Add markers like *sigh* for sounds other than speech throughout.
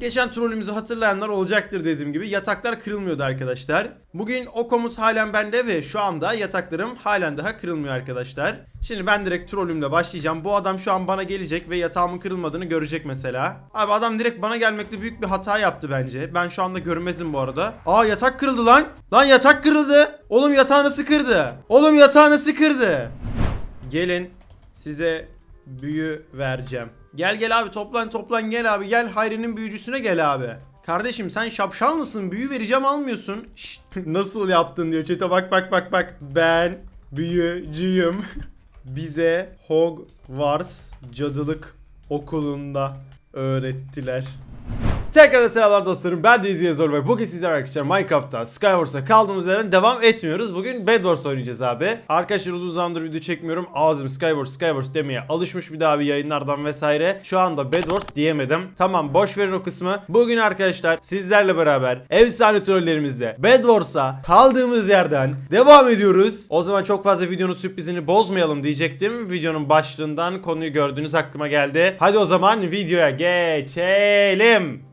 Geçen trollümüzü hatırlayanlar olacaktır dediğim gibi yataklar kırılmıyordu arkadaşlar. Bugün o komut halen bende ve şu anda yataklarım halen daha kırılmıyor arkadaşlar. Şimdi ben direkt trollümle başlayacağım. Bu adam şu an bana gelecek ve yatağımın kırılmadığını görecek mesela. Abi adam direkt bana gelmekte büyük bir hata yaptı bence. Ben şu anda görmezim bu arada. Aa yatak kırıldı lan. Lan yatak kırıldı. Oğlum yatağı nasıl kırdı? Oğlum yatağı nasıl kırdı? Gelin size büyü vereceğim. Gel gel abi toplan toplan gel abi gel Hayri'nin büyücüsüne gel abi. Kardeşim sen şapşal mısın? Büyü vereceğim almıyorsun. Şşt, *laughs* nasıl yaptın diyor çete bak bak bak bak. Ben büyücüyüm. *laughs* Bize Hogwarts cadılık okulunda öğrettiler. Tekrardan selamlar dostlarım ben Deniz Yazor ve bugün sizler arkadaşlar Minecraft'ta Skywars'a kaldığımız yerden devam etmiyoruz. Bugün Bedwars oynayacağız abi. Arkadaşlar uzun zamandır video çekmiyorum. Ağzım Skywars Skywars demeye alışmış bir daha bir yayınlardan vesaire. Şu anda Bedwars diyemedim. Tamam boş verin o kısmı. Bugün arkadaşlar sizlerle beraber efsane trollerimizle Bedwars'a kaldığımız yerden devam ediyoruz. O zaman çok fazla videonun sürprizini bozmayalım diyecektim. Videonun başlığından konuyu gördüğünüz aklıma geldi. Hadi o zaman videoya geçelim.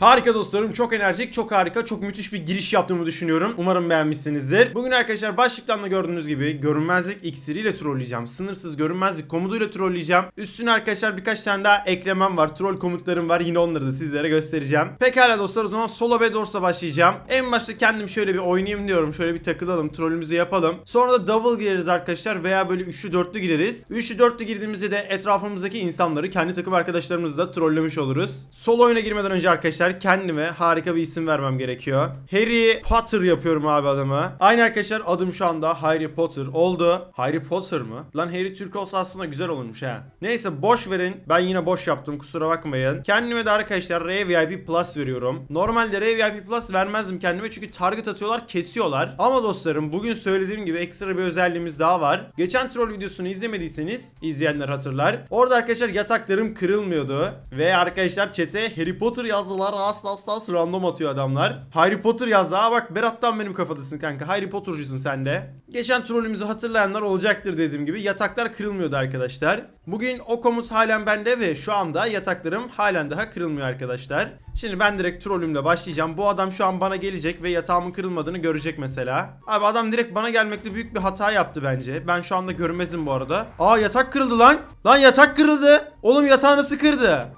Harika dostlarım çok enerjik çok harika çok müthiş bir giriş yaptığımı düşünüyorum. Umarım beğenmişsinizdir. Bugün arkadaşlar başlıktan da gördüğünüz gibi görünmezlik iksiriyle trolleyeceğim. Sınırsız görünmezlik komutuyla trolleyeceğim. Üstüne arkadaşlar birkaç tane daha eklemem var Troll komutlarım var. Yine onları da sizlere göstereceğim. Pekala dostlar o zaman solo Bedors'la başlayacağım. En başta kendim şöyle bir oynayayım diyorum Şöyle bir takılalım trollümüzü yapalım. Sonra da double gireriz arkadaşlar veya böyle üçlü dörtlü gireriz. Üçlü dörtlü girdiğimizde de etrafımızdaki insanları kendi takım arkadaşlarımızı da trollemiş oluruz. Solo oyuna girmeden önce arkadaşlar kendime harika bir isim vermem gerekiyor. Harry Potter yapıyorum abi adımı. Aynı arkadaşlar adım şu anda Harry Potter oldu. Harry Potter mı? Lan Harry Türk olsa aslında güzel olurmuş ha. Neyse boş verin. Ben yine boş yaptım kusura bakmayın. Kendime de arkadaşlar RVIP Plus veriyorum. Normalde RVIP Plus vermezdim kendime çünkü target atıyorlar kesiyorlar. Ama dostlarım bugün söylediğim gibi ekstra bir özelliğimiz daha var. Geçen troll videosunu izlemediyseniz izleyenler hatırlar. Orada arkadaşlar yataklarım kırılmıyordu. Ve arkadaşlar çete Harry Potter yazdılar asla asla asla random atıyor adamlar. Harry Potter yazdı. Aa bak Berat'tan benim kafadasın kanka. Harry Potter'cısın sen de. Geçen trollümüzü hatırlayanlar olacaktır dediğim gibi. Yataklar kırılmıyordu arkadaşlar. Bugün o komut halen bende ve şu anda yataklarım halen daha kırılmıyor arkadaşlar. Şimdi ben direkt trollümle başlayacağım. Bu adam şu an bana gelecek ve yatağımın kırılmadığını görecek mesela. Abi adam direkt bana gelmekte büyük bir hata yaptı bence. Ben şu anda görmezim bu arada. Aa yatak kırıldı lan. Lan yatak kırıldı. Oğlum yatağı nasıl?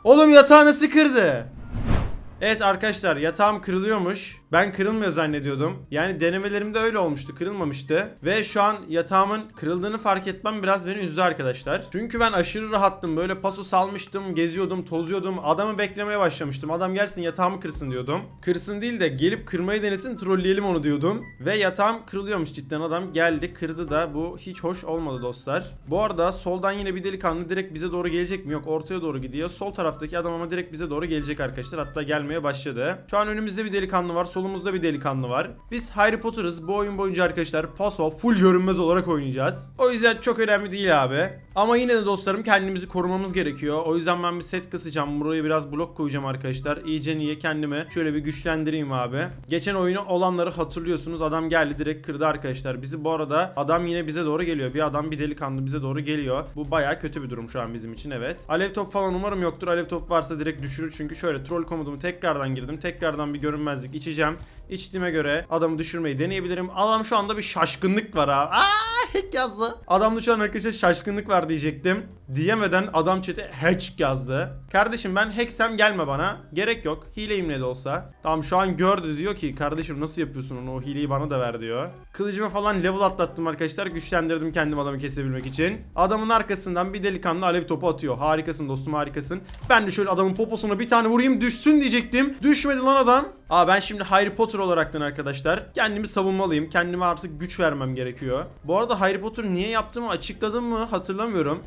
Oğlum yatağı nasıl? Evet arkadaşlar yatağım kırılıyormuş. Ben kırılmıyor zannediyordum. Yani denemelerimde öyle olmuştu. Kırılmamıştı. Ve şu an yatağımın kırıldığını fark etmem biraz beni üzdü arkadaşlar. Çünkü ben aşırı rahattım. Böyle paso salmıştım. Geziyordum, tozuyordum. Adamı beklemeye başlamıştım. Adam gelsin yatağımı kırsın diyordum. Kırsın değil de gelip kırmayı denesin trolleyelim onu diyordum. Ve yatağım kırılıyormuş cidden. Adam geldi kırdı da bu hiç hoş olmadı dostlar. Bu arada soldan yine bir delikanlı direkt bize doğru gelecek mi? Yok ortaya doğru gidiyor. Sol taraftaki adam ama direkt bize doğru gelecek arkadaşlar. Hatta gelmeye başladı. Şu an önümüzde bir delikanlı var. Solumuzda bir delikanlı var. Biz Harry Potter'ız. Bu oyun boyunca arkadaşlar paso full görünmez olarak oynayacağız. O yüzden çok önemli değil abi. Ama yine de dostlarım kendimizi korumamız gerekiyor. O yüzden ben bir set kısacağım. Buraya biraz blok koyacağım arkadaşlar. İyice niye kendimi şöyle bir güçlendireyim abi. Geçen oyunu olanları hatırlıyorsunuz. Adam geldi direkt kırdı arkadaşlar. Bizi bu arada adam yine bize doğru geliyor. Bir adam bir delikanlı bize doğru geliyor. Bu baya kötü bir durum şu an bizim için evet. Alev top falan umarım yoktur. Alev top varsa direkt düşürür. Çünkü şöyle troll komutumu tekrardan girdim. Tekrardan bir görünmezlik içeceğim. İçtiğime göre adamı düşürmeyi deneyebilirim. Adam şu anda bir şaşkınlık var ha. Aa hack *laughs* yazdı. Adamda şu an arkadaşlar şaşkınlık var diyecektim. Diyemeden adam chat'e hatch yazdı. Kardeşim ben hacksem gelme bana. Gerek yok. Hileyim ne de olsa. Tamam şu an gördü diyor ki kardeşim nasıl yapıyorsun onu o hileyi bana da ver diyor. Kılıcıma falan level atlattım arkadaşlar. Güçlendirdim kendim adamı kesebilmek için. Adamın arkasından bir delikanlı alev topu atıyor. Harikasın dostum harikasın. Ben de şöyle adamın poposuna bir tane vurayım düşsün diyecektim. Düşmedi lan adam. Aa ben şimdi Harry Potter olaraktan arkadaşlar kendimi savunmalıyım. Kendime artık güç vermem gerekiyor. Bu arada Harry Potter niye yaptığımı açıkladım mı hatırlamıyorum.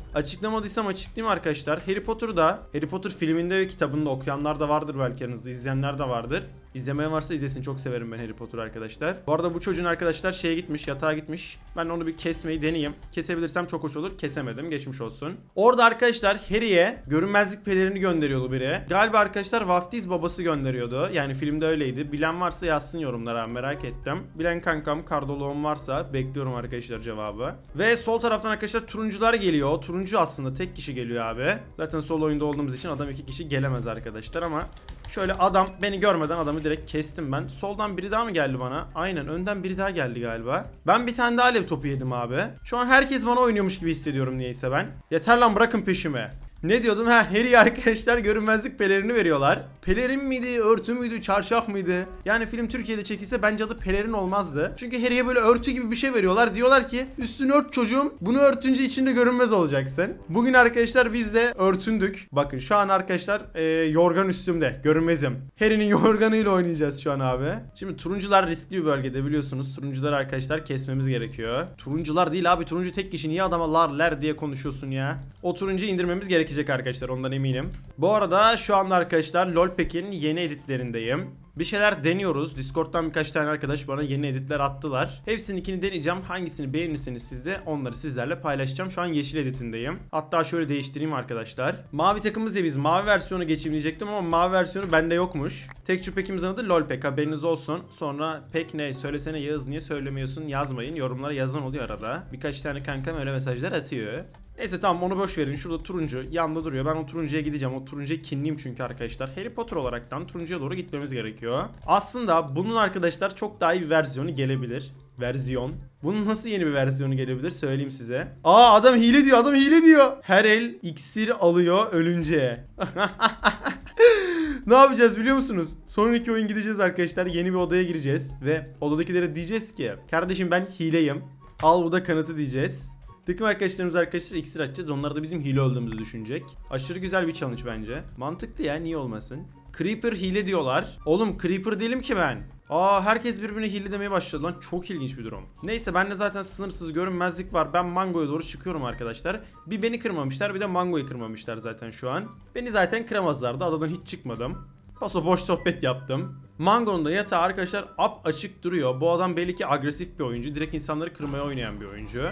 Açıklamadıysam açıklayayım arkadaşlar. Harry Potter'da Harry Potter filminde ve kitabında okuyanlar da vardır belki aranızda izleyenler de vardır. İzlemeyen varsa izlesin çok severim ben Harry Potter arkadaşlar. Bu arada bu çocuğun arkadaşlar şeye gitmiş yatağa gitmiş. Ben onu bir kesmeyi deneyeyim. Kesebilirsem çok hoş olur. Kesemedim geçmiş olsun. Orada arkadaşlar Harry'e görünmezlik pelerini gönderiyordu biri. Galiba arkadaşlar vaftiz babası gönderiyordu. Yani filmde öyleydi. Bilen varsa yazsın yorumlara merak ettim. Bilen kankam kardoloğum varsa bekliyorum arkadaşlar cevabı. Ve sol taraftan arkadaşlar turuncular geliyor. Turuncu aslında tek kişi geliyor abi. Zaten sol oyunda olduğumuz için adam iki kişi gelemez arkadaşlar ama Şöyle adam beni görmeden adamı direkt kestim ben. Soldan biri daha mı geldi bana? Aynen önden biri daha geldi galiba. Ben bir tane daha alev topu yedim abi. Şu an herkes bana oynuyormuş gibi hissediyorum niyeyse ben. Yeter lan bırakın peşime. Ne diyordum? Ha Harry arkadaşlar görünmezlik pelerini veriyorlar. Pelerin miydi, örtü müydü, çarşaf mıydı? Yani film Türkiye'de çekilse bence adı pelerin olmazdı. Çünkü Harry'e böyle örtü gibi bir şey veriyorlar. Diyorlar ki üstünü ört çocuğum. Bunu örtünce içinde görünmez olacaksın. Bugün arkadaşlar biz de örtündük. Bakın şu an arkadaşlar e, yorgan üstümde. Görünmezim. Harry'nin *laughs* yorganıyla oynayacağız şu an abi. Şimdi turuncular riskli bir bölgede biliyorsunuz. Turuncular arkadaşlar kesmemiz gerekiyor. Turuncular değil abi. Turuncu tek kişi. Niye adama lar ler diye konuşuyorsun ya? O turuncu indirmemiz gerekecek arkadaşlar. Ondan eminim. Bu arada şu anda arkadaşlar LoLPack'in yeni editlerindeyim. Bir şeyler deniyoruz. Discord'dan birkaç tane arkadaş bana yeni editler attılar. Hepsininkini deneyeceğim. Hangisini beğenirseniz siz de onları sizlerle paylaşacağım. Şu an yeşil editindeyim. Hatta şöyle değiştireyim arkadaşlar. Mavi takımız ya biz mavi versiyonu geçeyim diyecektim ama mavi versiyonu bende yokmuş. Texture Pack'imizin adı LOLPack haberiniz olsun. Sonra pek ne söylesene Yağız niye söylemiyorsun yazmayın. Yorumlara yazan oluyor arada. Birkaç tane kankam öyle mesajlar atıyor. Neyse tamam onu boş verin. Şurada turuncu yanda duruyor. Ben o turuncuya gideceğim. O turuncuya kinliyim çünkü arkadaşlar. Harry Potter olaraktan turuncuya doğru gitmemiz gerekiyor. Aslında bunun arkadaşlar çok daha iyi bir versiyonu gelebilir. Versiyon. Bunun nasıl yeni bir versiyonu gelebilir söyleyeyim size. Aa adam hile diyor adam hile diyor. Her el iksir alıyor ölünce. *laughs* ne yapacağız biliyor musunuz? Sonraki oyun gideceğiz arkadaşlar. Yeni bir odaya gireceğiz. Ve odadakilere diyeceğiz ki. Kardeşim ben hileyim. Al bu da kanıtı diyeceğiz. Takım arkadaşlarımız arkadaşlar iksir açacağız. Onlar da bizim hile olduğumuzu düşünecek. Aşırı güzel bir challenge bence. Mantıklı ya niye olmasın? Creeper hile diyorlar. Oğlum Creeper değilim ki ben. Aa herkes birbirine hile demeye başladı lan çok ilginç bir durum. Neyse bende zaten sınırsız görünmezlik var. Ben Mango'ya doğru çıkıyorum arkadaşlar. Bir beni kırmamışlar bir de Mango'yu kırmamışlar zaten şu an. Beni zaten kıramazlardı adadan hiç çıkmadım. Paso boş sohbet yaptım. Mango'nun da yatağı arkadaşlar ap açık duruyor. Bu adam belli ki agresif bir oyuncu. Direkt insanları kırmaya oynayan bir oyuncu.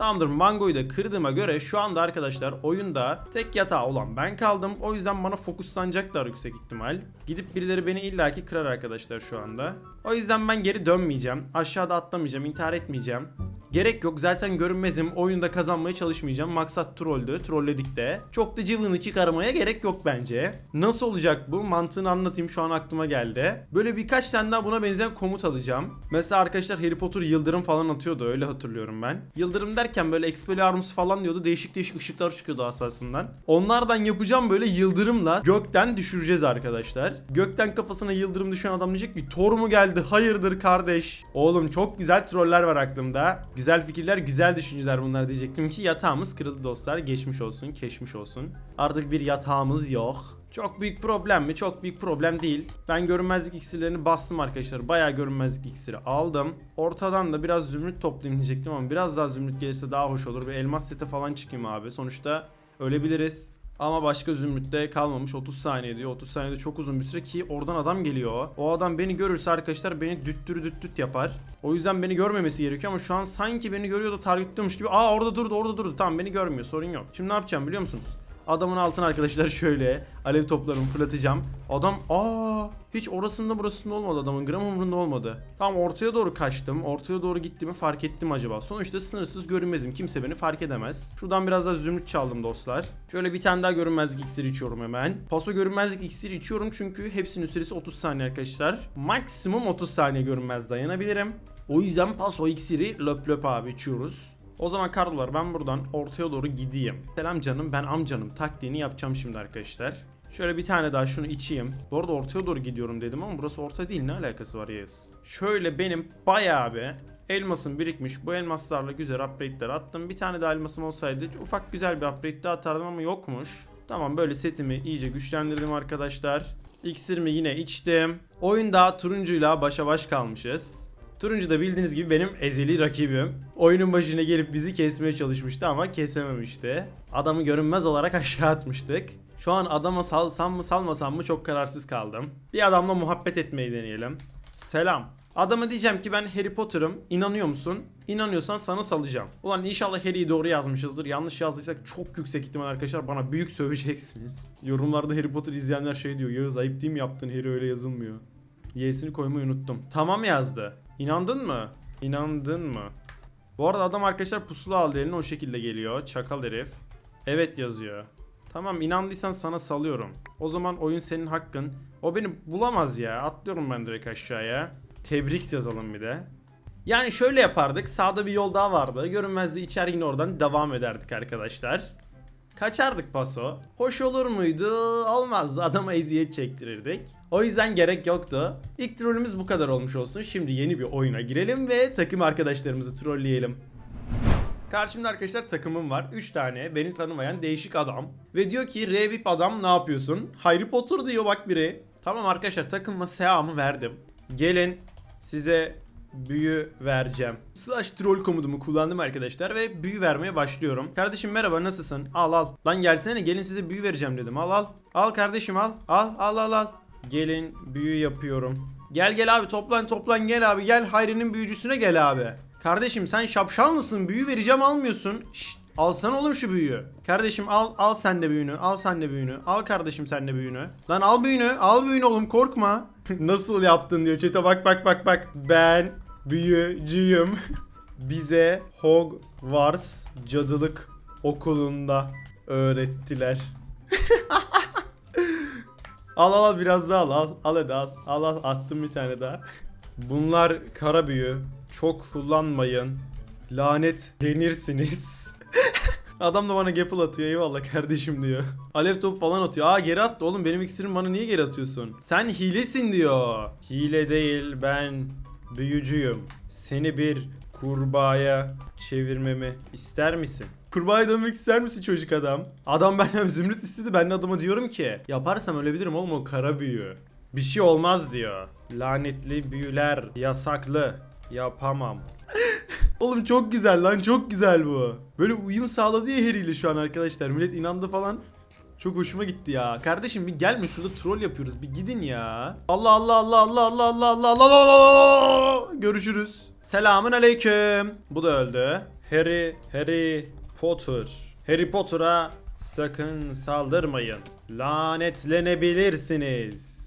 Tamamdır Mango'yu da kırdığıma göre şu anda arkadaşlar oyunda tek yatağı olan ben kaldım. O yüzden bana fokuslanacaklar yüksek ihtimal. Gidip birileri beni illaki kırar arkadaşlar şu anda. O yüzden ben geri dönmeyeceğim. Aşağıda atlamayacağım, intihar etmeyeceğim. Gerek yok zaten görünmezim. Oyunda kazanmaya çalışmayacağım. Maksat trolldü. Trolledik de. Çok da cıvını çıkarmaya gerek yok bence. Nasıl olacak bu? Mantığını anlatayım şu an aklıma geldi. Böyle birkaç tane daha buna benzeyen komut alacağım. Mesela arkadaşlar Harry Potter yıldırım falan atıyordu. Öyle hatırlıyorum ben. Yıldırım derken böyle Expelliarmus falan diyordu. Değişik değişik ışıklar çıkıyordu asasından. Onlardan yapacağım böyle yıldırımla gökten düşüreceğiz arkadaşlar. Gökten kafasına yıldırım düşen adam diyecek ki Thor mu geldi? Hayırdır kardeş? Oğlum çok güzel troller var aklımda. Güzel fikirler, güzel düşünceler bunlar diyecektim ki yatağımız kırıldı dostlar. Geçmiş olsun, keşmiş olsun. Artık bir yatağımız yok. Çok büyük problem mi? Çok büyük problem değil. Ben görünmezlik iksirlerini bastım arkadaşlar. Bayağı görünmezlik iksiri aldım. Ortadan da biraz zümrüt toplayayım diyecektim ama biraz daha zümrüt gelirse daha hoş olur. Bir elmas sete falan çıkayım abi. Sonuçta ölebiliriz. Ama başka zümrütte kalmamış 30 saniye diyor. 30 saniyede çok uzun bir süre ki oradan adam geliyor. O adam beni görürse arkadaşlar beni düttürü düt düt yapar. O yüzden beni görmemesi gerekiyor ama şu an sanki beni görüyor da targetliyormuş gibi. Aa orada durdu orada durdu. Tamam beni görmüyor sorun yok. Şimdi ne yapacağım biliyor musunuz? Adamın altına arkadaşlar şöyle alev toplarımı fırlatacağım. Adam aa hiç orasında burasında olmadı adamın gram umurunda olmadı. Tam ortaya doğru kaçtım. Ortaya doğru gittiğimi fark ettim acaba. Sonuçta sınırsız görünmezim. Kimse beni fark edemez. Şuradan biraz daha zümrüt çaldım dostlar. Şöyle bir tane daha görünmezlik iksiri içiyorum hemen. Paso görünmezlik iksiri içiyorum çünkü hepsinin süresi 30 saniye arkadaşlar. Maksimum 30 saniye görünmez dayanabilirim. O yüzden paso iksiri löp löp abi içiyoruz. O zaman kardolar ben buradan ortaya doğru gideyim. Selam canım ben amcanım taktiğini yapacağım şimdi arkadaşlar. Şöyle bir tane daha şunu içeyim. Bu arada ortaya doğru gidiyorum dedim ama burası orta değil ne alakası var Yağız? Şöyle benim bayağı bir elmasım birikmiş. Bu elmaslarla güzel upgrade'ler attım. Bir tane daha elmasım olsaydı ufak güzel bir upgrade daha atardım ama yokmuş. Tamam böyle setimi iyice güçlendirdim arkadaşlar. İksirimi yine içtim. Oyunda turuncuyla başa baş kalmışız. Turuncu da bildiğiniz gibi benim ezeli rakibim. Oyunun başına gelip bizi kesmeye çalışmıştı ama kesememişti. Adamı görünmez olarak *laughs* aşağı atmıştık. Şu an adama salsam mı salmasam mı çok kararsız kaldım. Bir adamla muhabbet etmeyi deneyelim. Selam. Adama diyeceğim ki ben Harry Potter'ım. İnanıyor musun? İnanıyorsan sana salacağım. Ulan inşallah Harry'i doğru yazmışızdır. Yanlış yazdıysak çok yüksek ihtimal arkadaşlar bana büyük söveceksiniz. *laughs* Yorumlarda Harry Potter izleyenler şey diyor. Yağız ayıp değil mi yaptın Harry öyle yazılmıyor. Y'sini koymayı unuttum. Tamam yazdı. İnandın mı? İnandın mı? Bu arada adam arkadaşlar pusula aldı eline o şekilde geliyor. Çakal herif. Evet yazıyor. Tamam inandıysan sana salıyorum. O zaman oyun senin hakkın. O beni bulamaz ya. Atlıyorum ben direkt aşağıya. Tebrik yazalım bir de. Yani şöyle yapardık. Sağda bir yol daha vardı. Görünmezliği içer yine oradan devam ederdik arkadaşlar. Kaçardık paso. Hoş olur muydu? Olmazdı. Adama eziyet çektirirdik. O yüzden gerek yoktu. İlk trollümüz bu kadar olmuş olsun. Şimdi yeni bir oyuna girelim ve takım arkadaşlarımızı trolleyelim. Karşımda arkadaşlar takımım var. 3 tane beni tanımayan değişik adam. Ve diyor ki Revip adam ne yapıyorsun? Harry Potter diyor bak biri. Tamam arkadaşlar takımıma selamı verdim. Gelin size büyü vereceğim. Slash troll komutumu kullandım arkadaşlar ve büyü vermeye başlıyorum. Kardeşim merhaba nasılsın? Al al. Lan gelsene gelin size büyü vereceğim dedim. Al al. Al kardeşim al. Al al al al. Gelin büyü yapıyorum. Gel gel abi toplan toplan gel abi gel Hayri'nin büyücüsüne gel abi. Kardeşim sen şapşal mısın? Büyü vereceğim almıyorsun. Şşt, alsana oğlum şu büyüyü. Kardeşim al al sen de büyünü. Al sen de büyünü. Al kardeşim sen de büyünü. Lan al büyünü. Al büyünü oğlum korkma. *laughs* Nasıl yaptın diyor çete bak bak bak bak. Ben büyücüyüm. *laughs* Bize Hogwarts cadılık okulunda öğrettiler. *laughs* al al al biraz daha al al. Al hadi al. Al al attım bir tane daha. Bunlar kara büyü. Çok kullanmayın. Lanet denirsiniz. Adam da bana gapple atıyor eyvallah kardeşim diyor. *laughs* Alev topu falan atıyor. Aa geri attı oğlum benim iksirimi bana niye geri atıyorsun? Sen hilesin diyor. Hile değil ben büyücüyüm. Seni bir kurbağaya çevirmemi ister misin? Kurbağaya dönmek ister misin çocuk adam? Adam benden *laughs* zümrüt istedi ben de adama diyorum ki yaparsam ölebilirim oğlum o kara büyü. Bir şey olmaz diyor. Lanetli büyüler yasaklı. Yapamam. *laughs* Oğlum çok güzel lan çok güzel bu. Böyle uyum sağladı ya Harry şu an arkadaşlar. Millet inandı falan. Çok hoşuma gitti ya. Kardeşim bir gelme şurada troll yapıyoruz. Bir gidin ya. Allah Allah Allah Allah Allah Allah Allah Allah Allah Allah Görüşürüz. Selamın aleyküm. Bu da öldü. Harry Harry Potter. Harry Potter'a sakın saldırmayın. Lanetlenebilirsiniz.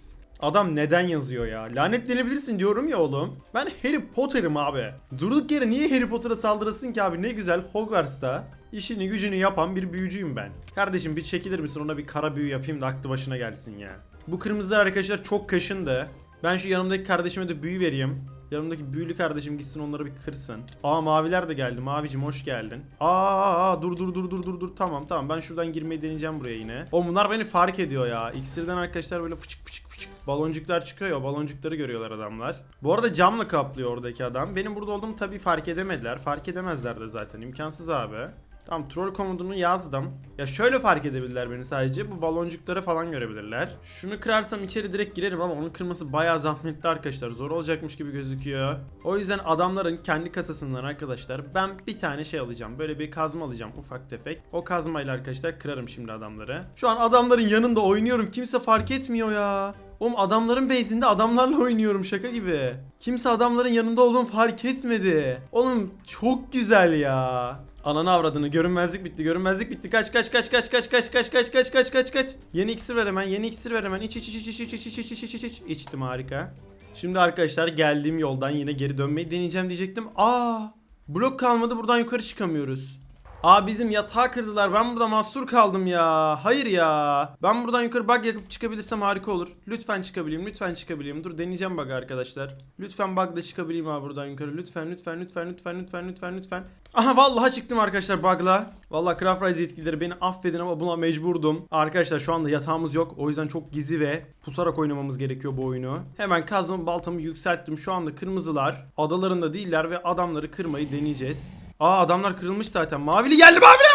Adam neden yazıyor ya? Lanetlenebilirsin diyorum ya oğlum. Ben Harry Potter'ım abi. Durduk yere niye Harry Potter'a saldırasın ki abi? Ne güzel Hogwarts'ta işini gücünü yapan bir büyücüyüm ben. Kardeşim bir çekilir misin ona bir kara büyü yapayım da aklı başına gelsin ya. Bu kırmızılar arkadaşlar çok kaşındı. Ben şu yanımdaki kardeşime de büyü vereyim. Yanımdaki büyülü kardeşim gitsin onları bir kırsın. Aa maviler de geldi. Mavicim hoş geldin. Aa, aa dur dur dur dur dur dur. Tamam tamam ben şuradan girmeyi deneyeceğim buraya yine. O bunlar beni fark ediyor ya. İksirden arkadaşlar böyle fıçık fıçık fıçık. Baloncuklar çıkıyor ya baloncukları görüyorlar adamlar. Bu arada camla kaplıyor oradaki adam. Benim burada olduğumu tabii fark edemediler. Fark edemezler de zaten. imkansız abi. Tamam troll komutunu yazdım. Ya şöyle fark edebilirler beni sadece. Bu baloncukları falan görebilirler. Şunu kırarsam içeri direkt girerim ama onu kırması bayağı zahmetli arkadaşlar. Zor olacakmış gibi gözüküyor. O yüzden adamların kendi kasasından arkadaşlar ben bir tane şey alacağım. Böyle bir kazma alacağım ufak tefek. O kazmayla arkadaşlar kırarım şimdi adamları. Şu an adamların yanında oynuyorum. Kimse fark etmiyor ya. Oğlum adamların base'inde adamlarla oynuyorum şaka gibi. Kimse adamların yanında olduğumu fark etmedi. Oğlum çok güzel ya. Ananı avradını görünmezlik bitti görünmezlik bitti kaç kaç kaç kaç kaç kaç kaç kaç kaç kaç kaç kaç Yeni iksir ver hemen yeni iksir ver hemen iç iç iç iç iç iç iç iç iç iç iç iç içtim harika Şimdi arkadaşlar geldiğim yoldan yine geri dönmeyi deneyeceğim diyecektim Aa blok kalmadı buradan yukarı çıkamıyoruz Aa bizim yatağı kırdılar. Ben burada mahsur kaldım ya. Hayır ya. Ben buradan yukarı bug yakıp çıkabilirsem harika olur. Lütfen çıkabileyim. Lütfen çıkabileyim. Dur deneyeceğim bug arkadaşlar. Lütfen bug'la çıkabileyim abi buradan yukarı. Lütfen lütfen lütfen lütfen lütfen lütfen lütfen. Aha vallahi çıktım arkadaşlar bug'la. Vallahi Craft Rise yetkilileri beni affedin ama buna mecburdum. Arkadaşlar şu anda yatağımız yok. O yüzden çok gizli ve pusarak oynamamız gerekiyor bu oyunu. Hemen kazma baltamı yükselttim. Şu anda kırmızılar adalarında değiller ve adamları kırmayı deneyeceğiz. Aa adamlar kırılmış zaten. Mavili geldi mavili.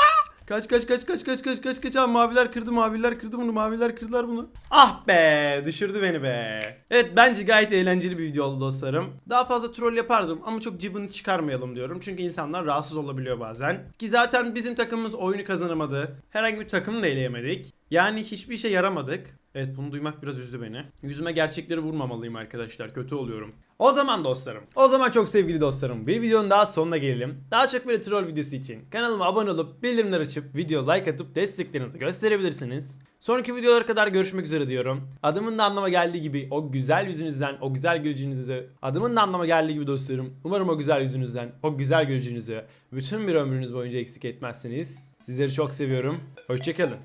Kaç kaç kaç kaç kaç kaç kaç kaç abi maviler kırdı maviler kırdı bunu maviler kırdılar bunu. Ah be düşürdü beni be. Evet bence gayet eğlenceli bir video oldu dostlarım. Daha fazla troll yapardım ama çok cıvını çıkarmayalım diyorum. Çünkü insanlar rahatsız olabiliyor bazen. Ki zaten bizim takımımız oyunu kazanamadı. Herhangi bir takımla eleyemedik. Yani hiçbir işe yaramadık. Evet bunu duymak biraz üzdü beni. Yüzüme gerçekleri vurmamalıyım arkadaşlar. Kötü oluyorum. O zaman dostlarım. O zaman çok sevgili dostlarım. Bir videonun daha sonuna gelelim. Daha çok böyle troll videosu için kanalıma abone olup bildirimler açıp video like atıp desteklerinizi gösterebilirsiniz. Sonraki videolara kadar görüşmek üzere diyorum. Adımın da anlama geldiği gibi o güzel yüzünüzden, o güzel gülücünüzü, adımın da anlama geldiği gibi dostlarım. Umarım o güzel yüzünüzden, o güzel gülücünüzü bütün bir ömrünüz boyunca eksik etmezsiniz. Sizleri çok seviyorum. Hoşçakalın.